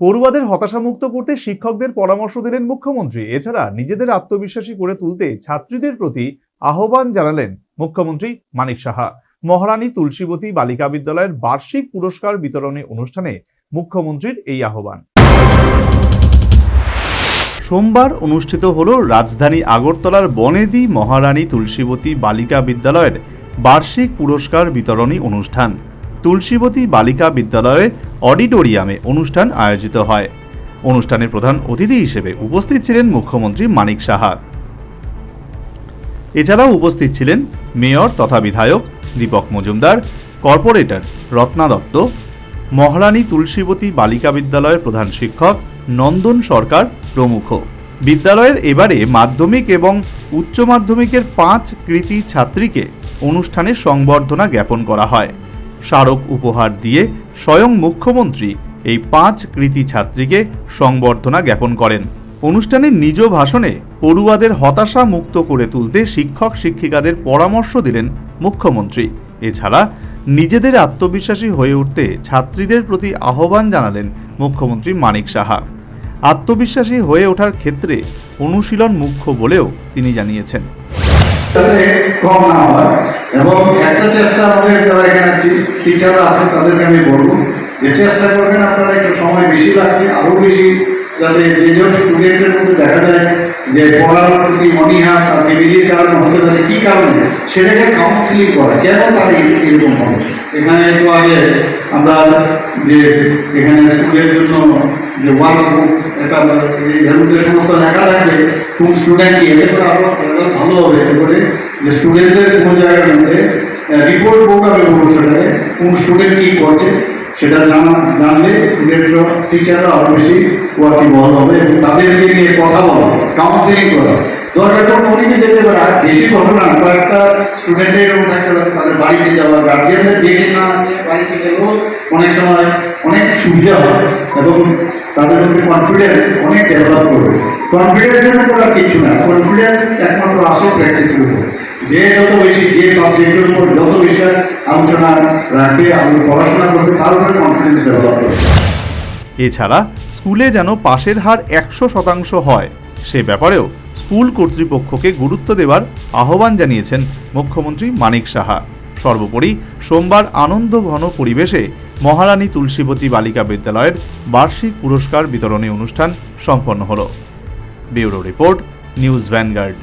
পড়ুয়াদের হতাশামুক্ত করতে শিক্ষকদের পরামর্শ দিলেন মুখ্যমন্ত্রী। এছাড়া নিজেদের আত্মবিশ্বাসী করে তুলতে ছাত্রীদের প্রতি আহ্বান জানালেন মুখ্যমন্ত্রী মানিক সাহা। মহারানী তুলসীবতী বালিকা বিদ্যালয়ের বার্ষিক পুরস্কার বিতরণী অনুষ্ঠানে মুখ্যমন্ত্রীর এই আহ্বান। সোমবার অনুষ্ঠিত হল রাজধানী আগরতলার বনেদি মহারানী তুলসীবতী বালিকা বিদ্যালয়ের বার্ষিক পুরস্কার বিতরণী অনুষ্ঠান। তুলসীবতী বালিকা বিদ্যালয়ের অডিটোরিয়ামে অনুষ্ঠান আয়োজিত হয়। অনুষ্ঠানের প্রধান অতিথি হিসেবে উপস্থিত ছিলেন মুখ্যমন্ত্রী মানিক সাহা। এছাড়াও উপস্থিত ছিলেন মেয়র তথা বিধায়ক দীপক মজুমদার, কর্পোরেটর রত্না দত্ত, মহারানী তুলসীবতী বালিকা বিদ্যালয়ের প্রধান শিক্ষক নন্দন সরকার প্রমুখ। বিদ্যালয়ের এবারে মাধ্যমিক এবং উচ্চ মাধ্যমিকের পাঁচ কৃতি ছাত্রীকে অনুষ্ঠানে সংবর্ধনা জ্ঞাপন করা হয়। স্মারক উপহার দিয়ে স্বয়ং মুখ্যমন্ত্রী এই পাঁচ কৃতি ছাত্রীকে সংবর্ধনা জ্ঞাপন করেন। অনুষ্ঠানে নিজ ভাষণে পড়ুয়াদের হতাশা মুক্ত করে তুলতে শিক্ষক শিক্ষিকাদের পরামর্শ দিলেন মুখ্যমন্ত্রী। এছাড়া নিজেদের আত্মবিশ্বাসী হয়ে উঠতে ছাত্রীদের প্রতি আহ্বান জানালেন মুখ্যমন্ত্রী মানিক সাহা। আত্মবিশ্বাসী হয়ে ওঠার ক্ষেত্রে অনুশীলন মুখ্য বলেও তিনি জানিয়েছেন। যাতে কম না হয়। এবং একটা চেষ্টা আমাদের যারা এখানে টিচাররা আছে, তাদেরকে আমি বলব, যে চেষ্টা করবেন আপনারা একটু সময় বেশি লাগবে আরও বেশি যাতে যেসব স্টুডেন্টের মধ্যে দেখা যায় যে পড়ার প্রতি অনীহা তার ফ্যামিলির কারণে হতে পারে, কি কারণে? সেটাকে কাউন্সিলিং করা। কেন তার এরকম হবে? এখানে একটু আগে আমরা যে এখানে স্কুলের জন্য যে ওয়ার্ক এটা এর সমস্ত লেখা থাকবে কোন স্টুডেন্ট এতে করে আরও আরও ভালো হবে এতে করে যে স্টুডেন্টদের কোন জায়গার মধ্যে রিপোর্ট আমি বলব সেটাকে কোন স্টুডেন্ট কী করছে সেটা জানা, জানলে স্টুডেন্টরা টিচাররা আরও বেশি ওয়াকিবহল হবে এবং তাদেরকে নিয়ে কথা বলা কাউন্সিলিং করা। দরকার পড়লে অনেকে যেতে পারে, আর বেশি ঘটনা কয়েকটা স্টুডেন্টের এরকম থাকতে পারে, তাদের বাড়িতে যাওয়া গার্জিয়ানদের ডেকে না, বাড়িতে গেলেও অনেক সময় অনেক সুবিধা হয়। এবং তাদের মধ্যে কনফিডেন্স অনেক ডেভেলপ করবে। কনফিডেন্সের উপর আর কিছু না। কনফিডেন্স একমাত্র আসল প্র্যাকটিসের উপর। যে যত বেশি যে সাবজেক্টের উপর যত বেশি আলোচনা রাখবে আমি পড়াশোনা করবে, তার উপরে কনফিডেন্স ডেভেলপ করবে। এছাড়া স্কুলে যেন পাশের হার একশো শতাংশ হয়, সে ব্যাপারেও স্কুল কর্তৃপক্ষকে গুরুত্ব দেওয়ার আহ্বান জানিয়েছেন মুখ্যমন্ত্রী মানিক সাহা। সর্বোপরি সোমবার আনন্দ ঘন পরিবেশে মহারানী তুলসীবতী বালিকা বিদ্যালয়ের বার্ষিক পুরস্কার বিতরণী অনুষ্ঠান সম্পন্ন হল। Bureau report news Vanguard.